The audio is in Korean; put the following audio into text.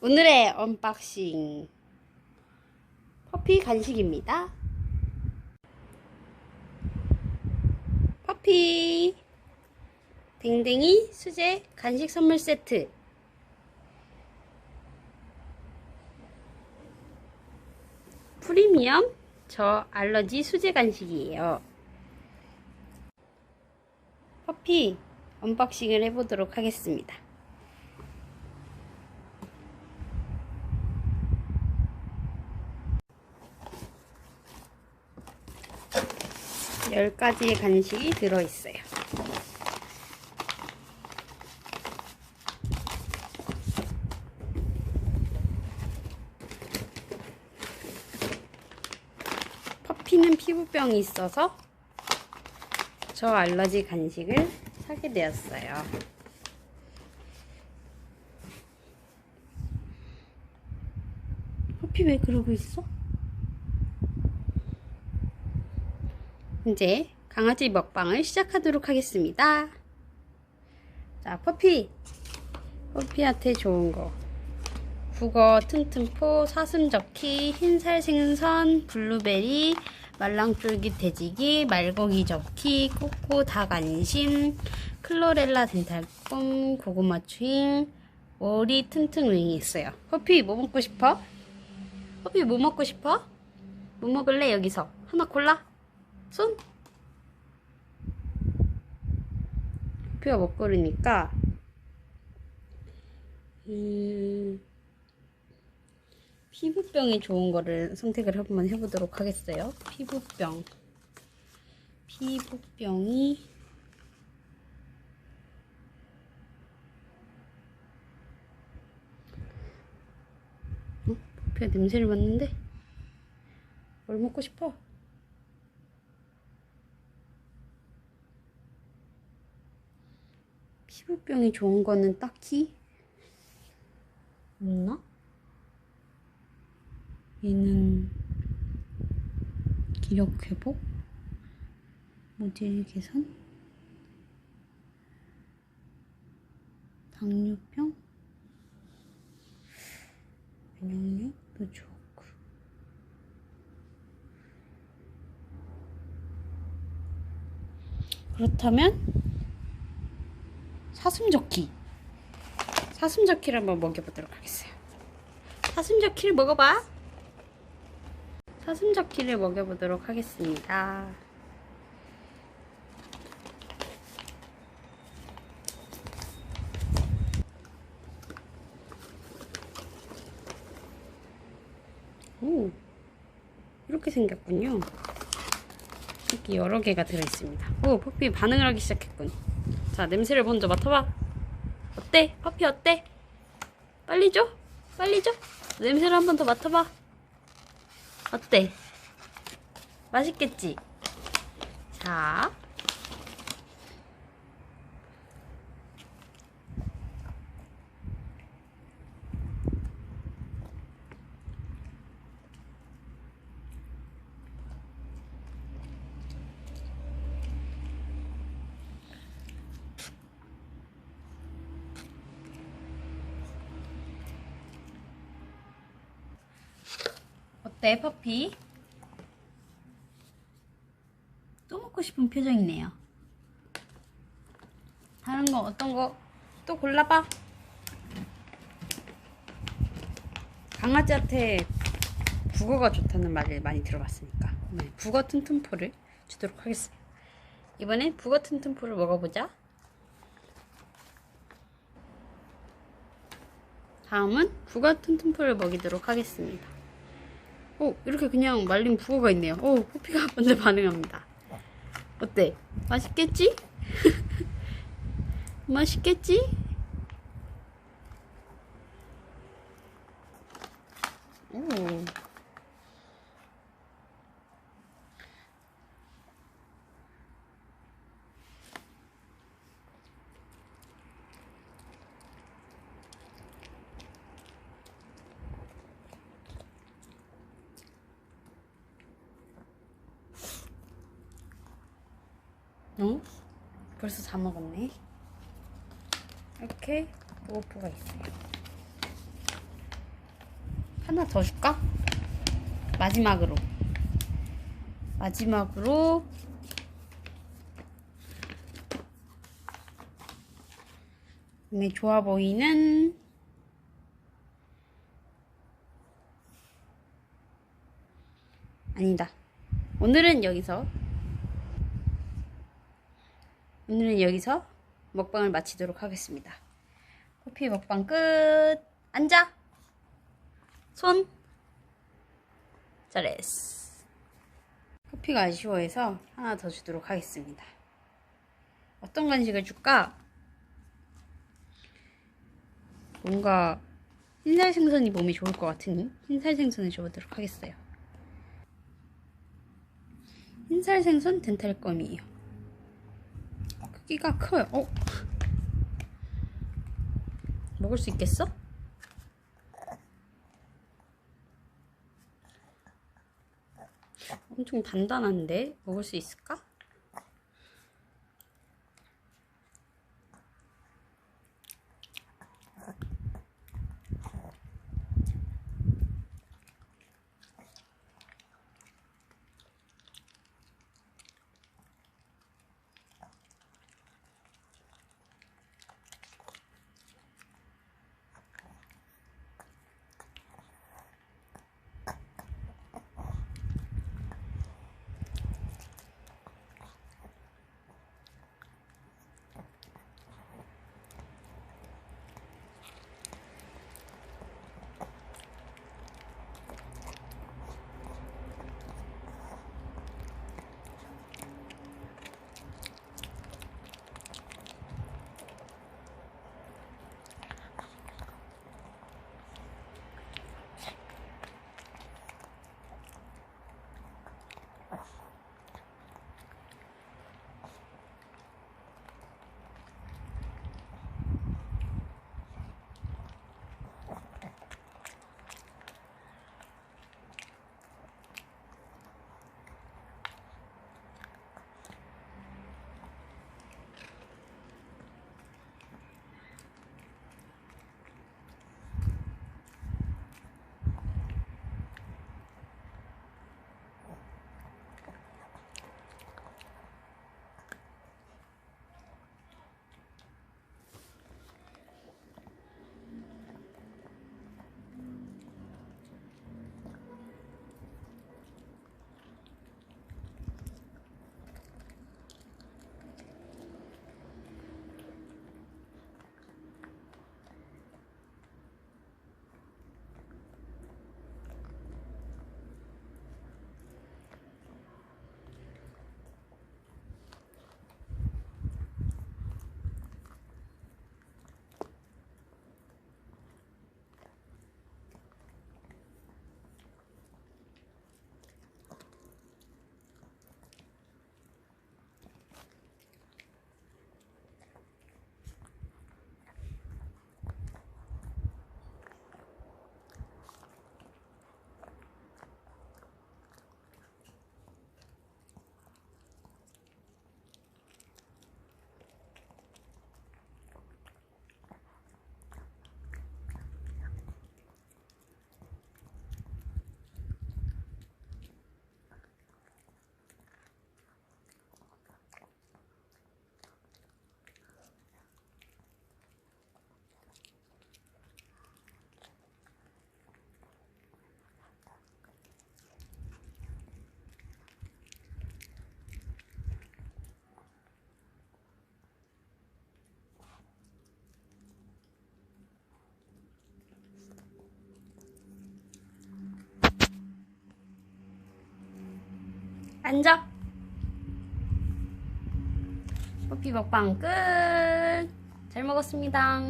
오늘의 언박싱 퍼피 간식입니다. 퍼피 댕댕이 수제 간식 선물 세트 프리미엄 저 알러지 수제 간식이에요. 퍼피 언박싱을 해보도록 하겠습니다. 열 가지의 간식이 들어있어요. 퍼피는 피부병이 있어서 저 알러지 간식을 사게 되었어요. 퍼피 왜 그러고 있어? 이제 강아지 먹방을 시작하도록 하겠습니다. 자, 퍼피. 퍼피한테 좋은 거. 국어 튼튼포, 사슴저키, 흰살 생선, 블루베리, 말랑쫄깃 돼지기, 말고기 접기, 꼬꼬 닭 안심, 클로렐라 덴탈꿈, 고구마 추잉, 오리 튼튼 윙이 있어요. 퍼피 뭐 먹고 싶어? 퍼피 뭐 먹고 싶어? 뭐 먹을래 여기서? 하나 골라. 손. 뼈가 못 고르니까 음, 피부병이 좋은 거를 선택을 한번 해보도록 하겠어요. 피부병. 피부병이 어? 뼈 냄새를 맡는데 뭘 먹고 싶어? 피부병이 좋은 거는 딱히 없나? 얘는 기력 회복, 모질 개선, 당뇨병, 면역력도 좋고. 그렇다면 사슴저키. 사슴저키를 한번 먹여보도록 하겠어요. 사슴저키를 먹어봐. 사슴저키를 먹여보도록 하겠습니다. 오, 이렇게 생겼군요. 이렇게 여러 개가 들어있습니다. 오, 퍼피 반응을 하기 시작했군. 자, 냄새를 먼저 맡아봐. 어때? 커피 어때? 빨리 줘? 빨리 줘? 냄새를 한 번 더 맡아봐. 어때? 맛있겠지? 자. 어때, 퍼피? 또 먹고 싶은 표정이네요. 다른 거 어떤 거 또 골라봐. 강아지한테 국어가 좋다는 말을 많이 들어봤으니까 네, 국어 튼튼포를 주도록 하겠습니다. 이번엔 국어 튼튼포를 먹어보자. 다음은 국어 튼튼포를 먹이도록 하겠습니다. 오, 이렇게 그냥 말린 북어가 있네요. 오, 포피가 먼저 반응합니다. 어때? 맛있겠지? 맛있겠지? 오. 어? 벌써 다 먹었네. 이렇게 오프가 있어요. 하나 더 줄까? 마지막으로. 마지막으로 눈에 좋아 보이는 아니다. 오늘은 여기서 오늘은 여기서 먹방을 마치도록 하겠습니다. 커피 먹방 끝. 앉아. 손. 잘했어. 커피가 아쉬워해서 하나 더 주도록 하겠습니다. 어떤 간식을 줄까? 뭔가 흰살 생선이 몸에 좋을 것 같으니 흰살 생선을 줘보도록 하겠어요. 흰살 생선 덴탈 껌이에요. 크기가 커요. 어? 먹을 수 있겠어? 엄청 단단한데 먹을 수 있을까? 앉아. 커피 먹방 끝. 잘 먹었습니다.